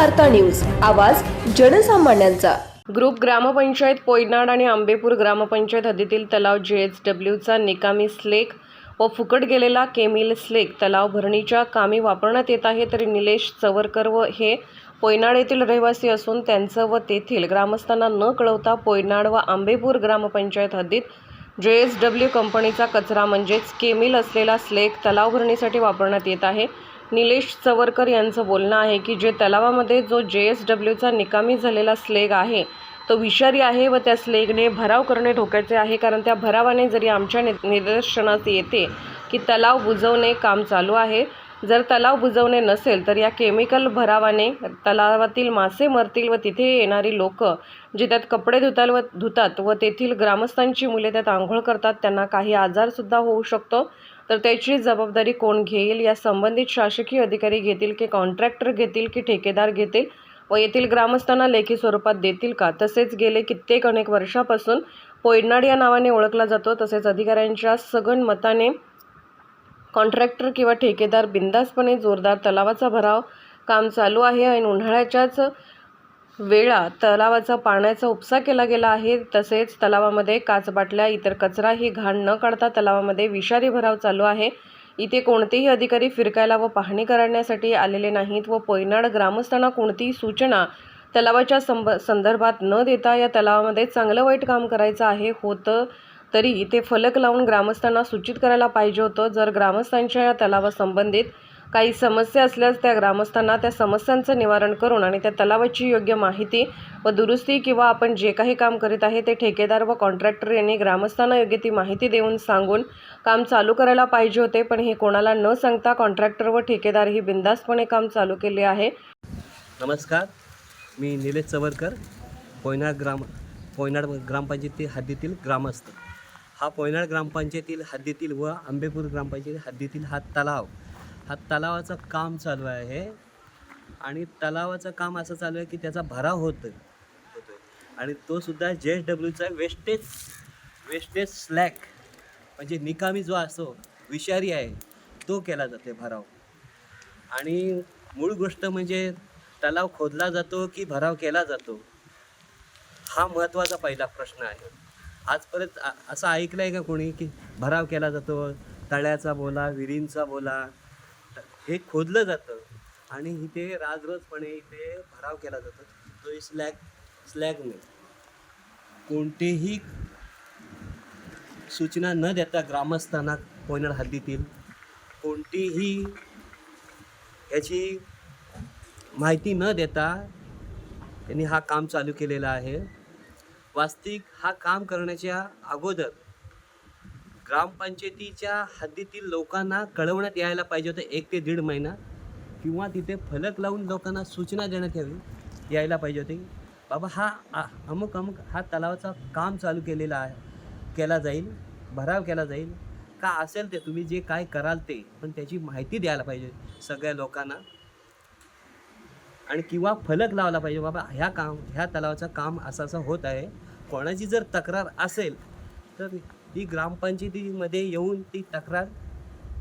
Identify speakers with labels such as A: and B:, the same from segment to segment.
A: वार्ता न्यूज. आवाज जनसामान्यांचा.
B: ग्रुप ग्रामपंचायत पोयनाड आणि आंबेपूर ग्रामपंचायत हद्दीतील तलाव जे एच डब्ल्यूचा निकामी स्लेक व फुकट गेलेला केमिल स्लेक तलाव भरणीच्या कामी वापरण्यात येत आहे तरी निलेश चवरकर व हे पोयनाड येथील रहिवासी असून त्यांचं व तेथील ग्रामस्थांना न कळवता पोयनाड व आंबेपूर ग्रामपंचायत हद्दीत जे एस डब्ल्यू कंपनीचा कचरा म्हणजेच केमिल असलेला स्लेक तलाव भरणीसाठी वापरण्यात येत आहे. निलेश चवरकर यांचं बोलणं आहे की जे तलावामध्ये जो जे एस डब्ल्यूचा निकामी झालेला स्लेग आहे तो विषारी आहे व त्या स्लेगने भराव करणे धोक्याचे आहे कारण त्या भरावाने जरी आमच्या नि निदर्शनास येते की तलाव बुजवणे काम चालू आहे. जर तलाव बुजवणे नसेल तर या केमिकल भरावाने तलावातील मासे मरतील व तिथे येणारी लोक जे त्यात कपडे धुताल व धुतात व तेथील ग्रामस्थांची मुले त्यात आंघोळ करतात त्यांना काही आजारसुद्धा होऊ शकतो. तर त्याची जबाबदारी कोण घेईल? या संबंधित शासकीय अधिकारी घेतील की कॉन्ट्रॅक्टर घेतील की ठेकेदार घेतील? व येथील ग्रामस्थांना लेखी स्वरूपात देतील का? तसेच गेले कित्येक अनेक वर्षापासून पोयनाड या नावाने ओळखला जातो. तसेच अधिकाऱ्यांच्या सघन मताने कॉन्ट्रॅक्टर किंवा ठेकेदार बिंदासपणे जोरदार तलावाचा भराव काम चालू आहे आणि उन्हाळ्याच्याच वेळा तलावाचा पाण्याचा उपसा केला गेला आहे. तसेच तलावामध्ये काचबाटल्या इतर कचरा ही घाण न काढता तलावामध्ये विषारी भराव चालू आहे. इथे कोणतेही अधिकारी फिरकायला व पाहणी करण्यासाठी आलेले नाहीत व पोयनाड ग्रामस्थांना कोणतीही सूचना तलावाच्या संब संदर्भात न देता या तलावामध्ये चांगलं वाईट काम करायचं आहे. होतं तरी इथे फलक लावून ग्रामस्थांना सूचित करायला पाहिजे होतं. जर ग्रामस्थांच्या या तलावासंबंधित काही समस्या असल्यास त्या ग्रामस्थांना त्या समस्यांचं निवारण करून आणि त्या तलावाची योग्य माहिती व दुरुस्ती किंवा आपण जे काही काम करीत आहे ते ठेकेदार व कॉन्ट्रॅक्टर यांनी ग्रामस्थांना योग्य ती माहिती देऊन सांगून काम चालू करायला पाहिजे होते. पण हे कोणाला न सांगता कॉन्ट्रॅक्टर व ठेकेदार ही बिंदास्तपणे काम चालू केले आहे.
C: नमस्कार. मी निलेश चवरकर पोयनाड ग्राम पोयनाड ग्रामपंचायती हद्दीतील ग्रामस्थ. हा पोयनाड ग्रामपंचायतील हद्दीतील व आंबेपूर ग्रामपंचायती हद्दीतील हा तलाव हा तलावाचं काम चालू आहे. आणि तलावाचं काम असं चालू आहे की त्याचा भराव होतो होतो आणि तो सुद्धा जे एस डब्ल्यूचा वेस्टेज वेस्टेज स्लॅक म्हणजे निकामी जो असतो विषारी आहे तो केला जाते भराव. आणि मूळ गोष्ट म्हणजे तलाव खोदला जातो की भराव केला जातो? हा महत्त्वाचा पहिला प्रश्न आहे. आजपर्यंत असं ऐकलं आहे का कोणी की भराव केला जातो? तळ्याचा बोला विहिरींचा बोला हे खोदलं जातं आणि इथे राजरोजपणे इथे भराव केला जातो. तो स्लॅग स्लॅगने कोणतेही सूचना न देता ग्रामस्थांना कोयनाड हद्दीतील कोणतीही याची माहिती न देता त्यांनी हा काम चालू केलेला आहे. वास्तविक हा काम करण्याच्या अगोदर ग्रामपंचायतीच्या हद्दीतील लोकांना कळवण्यात यायला पाहिजे होतं एक ते दीड महिना. किंवा तिथे फलक लावून लोकांना सूचना देण्यात यावी यायला पाहिजे होती. बाबा हा अमुक अमुक हा तलावाचा काम चालू केलेला आहे केला जाईल भराव केला जाईल. का असेल ते तुम्ही जे काय कराल ते पण त्याची माहिती द्यायला पाहिजे सगळ्या लोकांना. आणि किंवा फलक लावला पाहिजे बाबा ह्या काम ह्या तलावाचं काम असं असं होत आहे. कोणाची जर तक्रार असेल तर ती ग्रामपंचायतीमध्ये येऊन ती तक्रार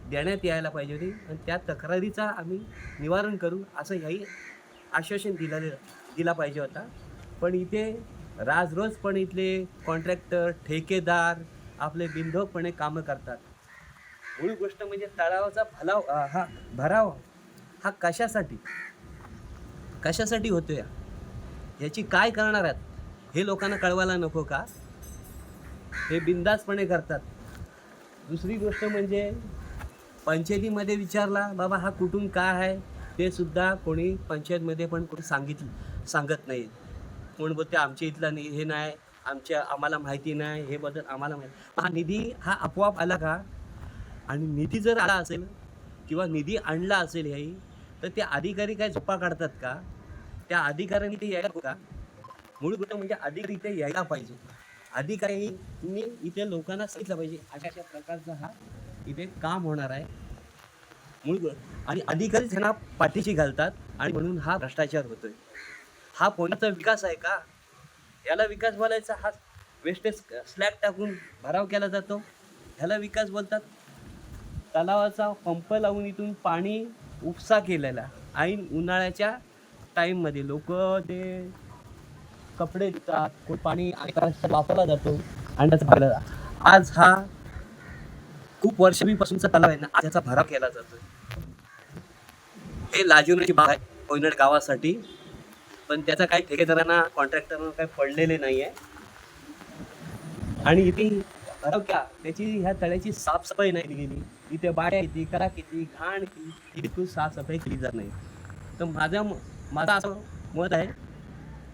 C: देण्यात यायला पाहिजे होती. आणि त्या तक्रारीचा आम्ही निवारण करू असं याही आश्वासन दिलेलं दिला पाहिजे होता. पण इथे राजरोज पण इथले कॉन्ट्रॅक्टर ठेकेदार आपले बिनधोकपणे कामं करतात. मूळ गोष्ट म्हणजे तळावाचा फलाव हा भराव हा कशासाठी? कशासाठी होतो या याची काय करणार आहेत? हे लोकांना कळवायला नको का? हे बिंदासपणे करतात. दुसरी गोष्ट म्हणजे पंचायतीमध्ये विचारला बाबा हा कुठून काय आहे? ते सुद्धा कोणी पंचायतमध्ये पण कोणी सांगितलं सांगत नाही. कोण बोलते आमच्या इथला नि हे नाही आमच्या आम्हाला माहिती नाही हे बद्दल आम्हाला माहिती हा निधी हा आपोआप आला का? आणि निधी जर आला असेल किंवा निधी आणला असेल ह्याही तर ते अधिकारी काय झोपा काढतात का? त्या अधिकाऱ्यांनी ते यायला का? मूळ गोष्ट म्हणजे अधिकारी ते यायला पाहिजे. अधिकाऱ्यांनी इथे लोकांना सांगितलं पाहिजे अशा अशा प्रकारचा हा इथे काम होणार आहे. मूळ आणि अधिकारी त्यांना पाठीशी घालतात आणि म्हणून हा भ्रष्टाचार होतोय. हा कोणाचा विकास आहे का? याला विकास बोलायचा हा वेस्टेज स्लॅग टाकून भराव केला जातो. ह्याला विकास बोलतात. तलावाचा पंप लावून इथून पाणी उपसा केलेला ऐन उन्हाळ्याच्या टाईममध्ये लोक ते कपडे धुतात कोण पाणी वापरला जातो आणि त्याचा भरला आज हा खूप वर्षांपासूनचा तलाव आहे ना आज याचा भराव केला जातो हे लाजिवण्याची बाग आहे कोयनड गावासाठी. पण त्याचा काही ठेकेदारांना कॉन्ट्रॅक्टरांना काही पडलेले नाही आहे आणि इथे भराव क्या? त्याची ह्या तळ्याची साफसफाई नाही गेली इथे बाया किती करा किती घाण किती इथून साफसफाई केली जात नाही. तर माझं माझं असं मत आहे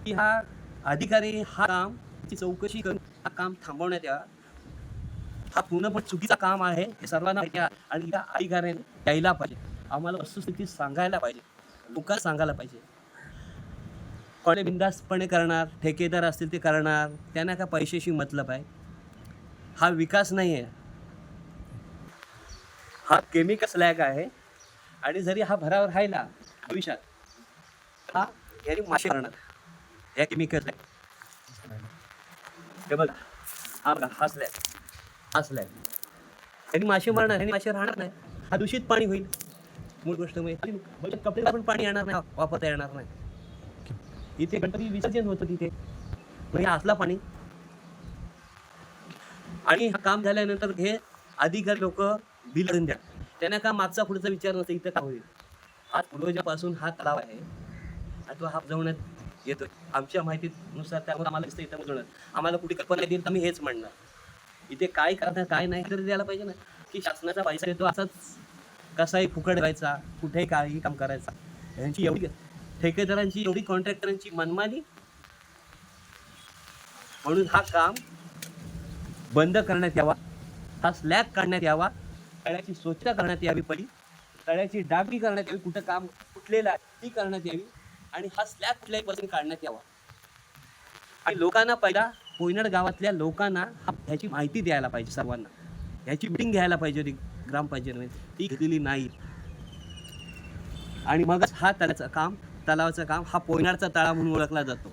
C: की हा अधिकारी हा काम चौकशी करून हा काम थांबवण्यात यावा. हा पूर्णपणे चुकीचा काम आहे हे सर्वांना माहिती आहे आणि या अधिकाऱ्याने द्यायला पाहिजे. आम्हाला वस्तुस्थिती सांगायला पाहिजे. लोकांना सांगायला पाहिजे. कोणी बिंदास्तपणे करणार ठेकेदार असतील ते करणार त्यांना का पैशाशी मतलब आहे? हा विकास नाही आहे हा केमिकल स्लॅग आहे आणि जरी हा भरावर राहिला भविष्यात हा याने मासे करणार या केमिकल हे बघा हा बघा हा स्लॅग त्यांनी मासे मरणार यांनी मासे राहणार नाही. हा दूषित पाणी होईल. मूळ गोष्ट म्हणजे कपडे पण पाणी येणार नाही वापरता येणार नाही. इथे गणपती विसर्जन होतं तिथे. म्हणजे हे असला पाणी. आणि हा काम झाल्यानंतर हे अधिकारी लोक बिल करून द्या. त्यांना का मागचा पुढचा विचार नसतो इथं का होईल? आज पूर्वजापासून हा तलाव आहे. आणि तो हा जवण्यात येतोय आमच्या माहितीनुसार त्यामुळे आम्हाला दिसतं इथं बुजवण्यात आम्हाला कुठे कल्पना देईल तर मी हेच म्हणणार. इथे काय करणार काय नाही तरी द्यायला पाहिजे ना. की शासनाचा पैसा येतो असाच. कसाही फुकट व्हायचा कुठेही काही काम करायचा. यांची एवढी ठेकेदारांची एवढी कॉन्ट्रॅक्टरांची मनमानी. म्हणून हा काम बंद करण्यात यावा. हा स्लॅब काढण्यात यावा. तळ्याची स्वच्छता करण्यात यावी पडी तळ्याची डागणी करण्यात यावी. कुठं काम कुठलेलं आहे ती करण्यात यावी. आणि हा स्लॅब कुठल्याही पासून काढण्यात यावा. आणि लोकांना पहिला कोयनाड गावातल्या लोकांना हा ह्याची माहिती द्यायला पाहिजे सर्वांना. ह्याची मिटिंग घ्यायला पाहिजे होती ग्रामपंचायतीमध्ये ती घेतलेली नाही. आणि मगच हा तळ्याचं काम तलावाचं काम हा पोयनाडचा तळा म्हणून ओळखला जातो.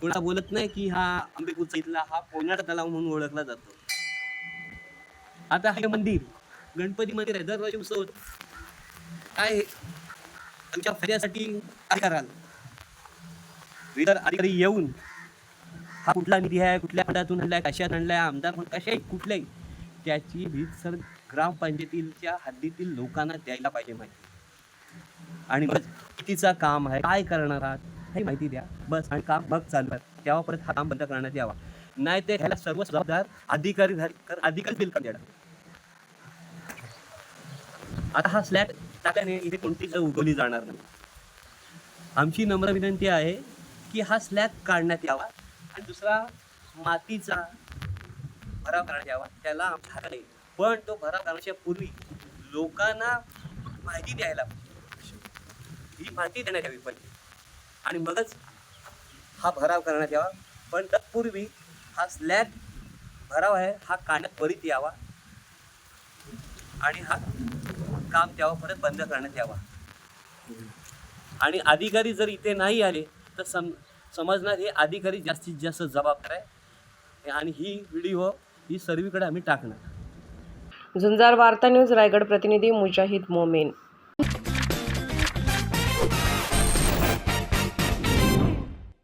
C: कोणा बोलत नाही की हा आंबेपूरचा इथला हा पोयनाड तलाव म्हणून ओळखला जातो. आता हे मंदिर गणपती मंदिर आहे दरवर्षी उत्सव काय तुमच्या फायद्यासाठी काय कराल? विदर अधिकारी येऊन हा कुठला निधी आहे कुठल्या फंडातून आणलाय कशात आणलाय आमदार म्हणून कशाही कुठल्याही त्याची रीतसर ग्रामपंचायतीच्या हद्दीतील लोकांना द्यायला पाहिजे माहिती. आणि बस कितीचा काम आहे काय करणार आहात हे माहिती द्या. बस आणि काम मग चालू आहे. तेव्हा परत हा काम बंद करण्यात यावा. नाही ते ह्याला सर्व जबाबदार अधिकारी अधिकारी बिल देणार. आता हा स्लॅब टाकल्याने इथे कोणतीच उगवली जाणार नाही. आमची नम्र विनंती आहे की हा स्लॅब काढण्यात यावा आणि दुसरा मातीचा भराव करण्यात यावा त्याला आमच्या हातात पण तो भराव करण्याच्या पूर्वी लोकांना माहिती द्यायला ही माहिती देण्यात यावी पहिले आणि मगच हा भराव करण्यात यावा. पण तत्पूर्वी हा स्लॅब भराव आहे हा काढण्यात त्वरित यावा. आणि हा काम तेव्हा परत बंद करण्यात यावा. आणि अधिकारी जर इथे नाही आले तर सम समजणार हे अधिकारी जास्तीत जास्त जबाबदार आहे. आणि ही व्हिडिओ ही सर्वीकडे आम्ही टाकणार.
B: झुंजार वार्ता न्यूज रायगड प्रतिनिधी मुजाहिद मोमेन.